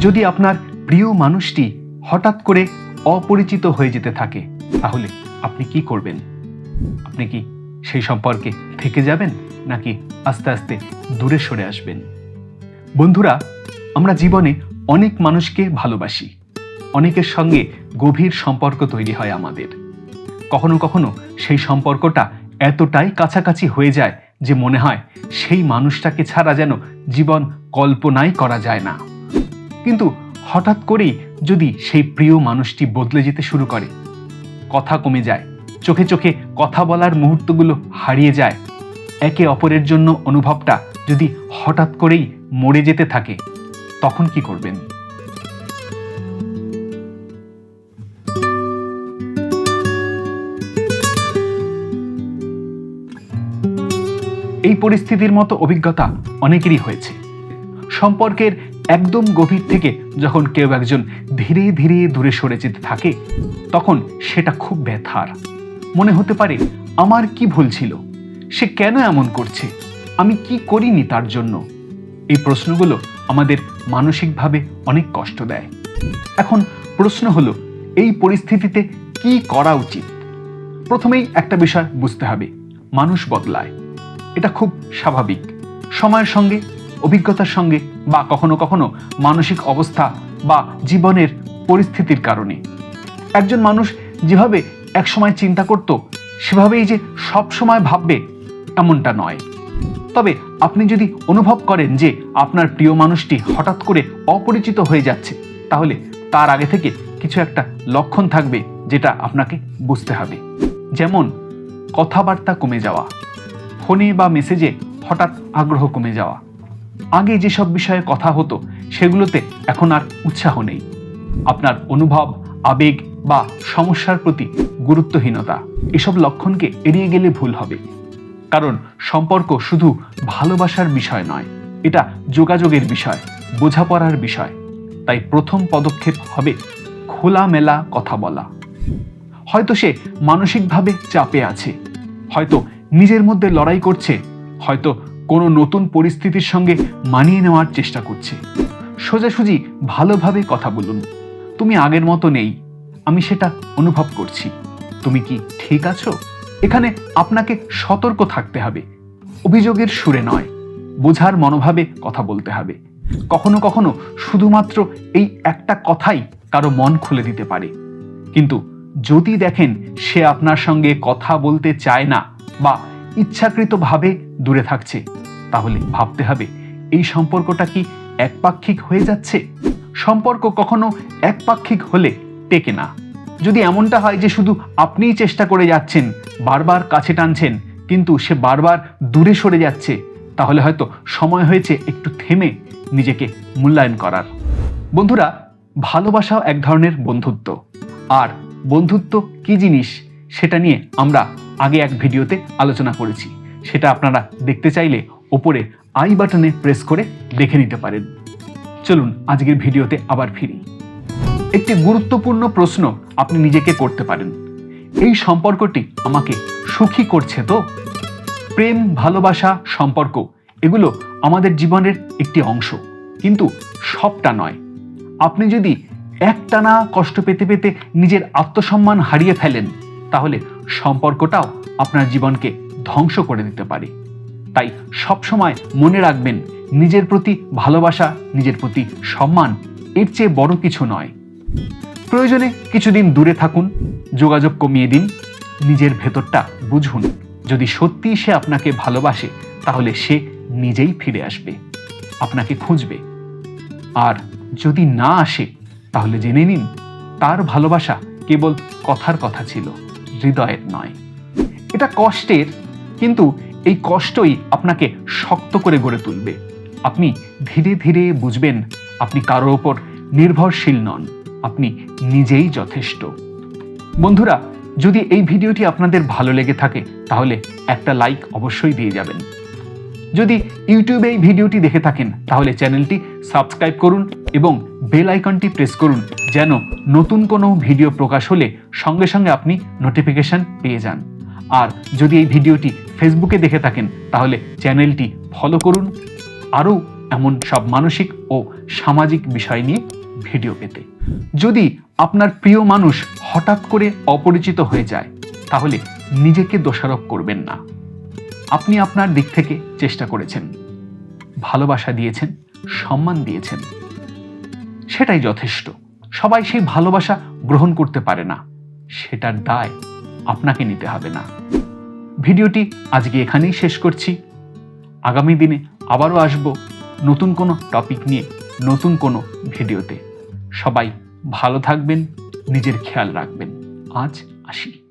যদি আপনার প্রিয় মানুষটি হঠাৎ করে অপরিচিত হয়ে যেতে থাকে, তাহলে আপনি কি করবেন? আপনি কি সেই সম্পর্কে থেকে যাবেন, নাকি আস্তে আস্তে দূরে সরে আসবেন? বন্ধুরা, আমরা জীবনে অনেক মানুষকে ভালোবাসি। অনেকের সঙ্গে গভীর সম্পর্ক তৈরি হয় আমাদের। কখনো কখনো সেই সম্পর্কটা এতটাই কাছাকাছি হয়ে যায় যে মনে হয় সেই মানুষটাকে ছাড়া যেন জীবন কল্পনাই করা যায় না। কিন্তু হঠাৎ করেই যদি সেই প্রিয় মানুষটি বদলে যেতে শুরু করে, কথা কমে যায়, চোখে চোখে কথা বলার মুহূর্তগুলো হারিয়ে যায়, একে অপরের জন্য অনুভবটা যদি হঠাৎ করেই মরে যেতে থাকে, তখন কি করবেন? এই পরিস্থিতির মতো অভিজ্ঞতা অনেকেরই হয়েছে। সম্পর্কের একদম গভীর থেকে যখন কেউ একজন ধীরে ধীরে দূরে সরে যেতে থাকে, তখন সেটা খুব ব্যথার। মনে হতে পারে, আমার কি ভুল ছিল? সে কেন এমন করছে? আমি কি করিনি তার জন্য? এই প্রশ্নগুলো আমাদের মানসিকভাবে অনেক কষ্ট দেয়। এখন প্রশ্ন হলো, এই পরিস্থিতিতে কি করা উচিত? প্রথমেই একটা বিষয় বুঝতে হবে, মানুষ বদলায়। এটা খুব স্বাভাবিক। সময়ের সঙ্গে অভিজ্ঞতার সঙ্গে বা কখনো কখনো মানসিক অবস্থা বা জীবনের পরিস্থিতির কারণে। একজন মানুষ যেভাবে একসময় চিন্তা করত, সেভাবেই যে সব সময় ভাববে, এমনটা নয়। তবে আপনি যদি অনুভব করেন যে আপনার প্রিয় মানুষটি হঠাৎ করে অপরিচিত হয়ে যাচ্ছে, তাহলে তার আগে থেকে কিছু একটা লক্ষণ থাকবে যেটা আপনাকে বুঝতে হবে। যেমন, কথাবার্তা কমে যাওয়া, ফোনে বা মেসেজে হঠাৎ আগ্রহ কমে যাওয়া আগে যেসব বিষয়ে কথা হতো, সেগুলোতে এখন আর উৎসাহ নেই। আপনার অনুভব, আবেগ বা সমস্যার প্রতি গুরুত্বহীনতা, এসব লক্ষণকে এড়িয়ে গেলে ভুল হবে। কারণ সম্পর্ক শুধু ভালোবাসার বিষয় নয়, এটা যোগাযোগের বিষয়, বোঝাপড়ার বিষয়। তাই প্রথম পদক্ষেপ হবে খোলামেলা কথা বলা। হয়তো সে মানসিকভাবে চাপে আছে, হয়তো নিজের মধ্যে লড়াই করছে, হয়তো কোনো নতুন পরিস্থিতির সঙ্গে মানিয়ে নেওয়ার চেষ্টা করছে। সোজাসুজি ভালোভাবে কথা বলুন। তুমি আগের মতো নেই। আমি সেটা অনুভব করছি। তুমি কি ঠিক আছো? এখানে আপনাকে সতর্ক থাকতে হবে। অভিযোগের সুরে নয়। বোঝার মনোভাবে কথা বলতে হবে। কখনো কখনো শুধুমাত্র এই একটা কথাই কারও মন খুলে দিতে পারে। কিন্তু যদি দেখেন সে আপনার সঙ্গে কথা বলতে চায় না বা ইচ্ছাকৃতভাবে দূরে থাকছে। তাহলে ভাবতে হবে, এই সম্পর্কটা কি একপাক্ষিক হয়ে যাচ্ছে? সম্পর্ক কখনো একপাক্ষিক হলে টেকে না। যদি এমনটা হয় যে শুধু আপনিই চেষ্টা করে যাচ্ছেন, বারবার কাছে টানছেন, কিন্তু সে বারবার দূরে সরে যাচ্ছে, তাহলে হয়তো সময় হয়েছে একটু থেমে নিজেকে মূল্যায়ন করার। বন্ধুরা, ভালোবাসাও এক ধরনের বন্ধুত্ব। আর বন্ধুত্ব কি জিনিস সেটা নিয়ে আমরা আগে এক ভিডিওতে আলোচনা করেছি। সেটা আপনারা দেখতে চাইলে ওপরে আই বাটনে প্রেস করে দেখে নিতে পারেন। চলুন আজকের ভিডিওতে আবার ফিরি। একটি গুরুত্বপূর্ণ প্রশ্ন আপনি নিজেকে করতে পারেন। এই সম্পর্কটি আমাকে সুখী করছে তো? প্রেম, ভালোবাসা, সম্পর্ক এগুলো আমাদের জীবনের একটি অংশ, কিন্তু সবটা নয়। আপনি যদি একটানা কষ্ট পেতে পেতে নিজের আত্মসম্মান হারিয়ে ফেলেন তাহলে সম্পর্কটাও আপনার জীবনকে ধ্বংস করে দিতে পারে। তাই সবসময় মনে রাখবেন, নিজের প্রতি ভালোবাসা, নিজের প্রতি সম্মান এর চেয়ে বড় কিছু নয়। প্রয়োজনে কিছুদিন দূরে থাকুন, যোগাযোগ কমিয়ে দিন, নিজের ভেতরটা বুঝুন। যদি সত্যিই সে আপনাকে ভালোবাসে, তাহলে সে নিজেই ফিরে আসবে, আপনাকে খুঁজবে। আর যদি না আসে, তাহলে জেনে নিন, তার ভালোবাসা কেবল কথার কথা ছিল। হৃদয়ের নয়। এটা কষ্টের, কিন্তু এই কষ্টই আপনাকে শক্ত করে গড়ে তুলবে। আপনি ধীরে ধীরে বুঝবেন আপনি কারোর ওপর নির্ভরশীল নন, আপনি নিজেই যথেষ্ট। বন্ধুরা, যদি এই ভিডিওটি আপনাদের ভালো লেগে থাকে, তাহলে একটা লাইক অবশ্যই দিয়ে যাবেন। যদি ইউটিউবে এই ভিডিওটি দেখে থাকেন, তাহলে চ্যানেলটি সাবস্ক্রাইব করুন এবং বেল আইকনটি প্রেস করুন যেন নতুন কোনো ভিডিও প্রকাশ হলে সঙ্গে সঙ্গে আপনি নোটিফিকেশন পেয়ে যান। আর যদি এই ভিডিওটি ফেসবুকে দেখে থাকেন, তাহলে চ্যানেলটি ফলো করুন। আরও এমন সব মানসিক ও সামাজিক বিষয় নিয়ে ভিডিও পেতে। যদি আপনার প্রিয় মানুষ হঠাৎ করে অপরিচিত হয়ে যায়, তাহলে নিজেকে দোষারোপ করবেন না। আপনি আপনার দিক থেকে চেষ্টা করেছেন। ভালোবাসা দিয়েছেন, সম্মান দিয়েছেন। সেটাই যথেষ্ট। সবাই সেই ভালোবাসা গ্রহণ করতে পারে না। সেটার দায় আপনাকে নিতে হবে না। ভিডিওটি আজকে এখানেই শেষ করছি। আগামী দিনে আবারও আসব নতুন কোনো টপিক নিয়ে, নতুন কোনো ভিডিওতে। সবাই ভালো থাকবেন, নিজের খেয়াল রাখবেন। আজ আসি।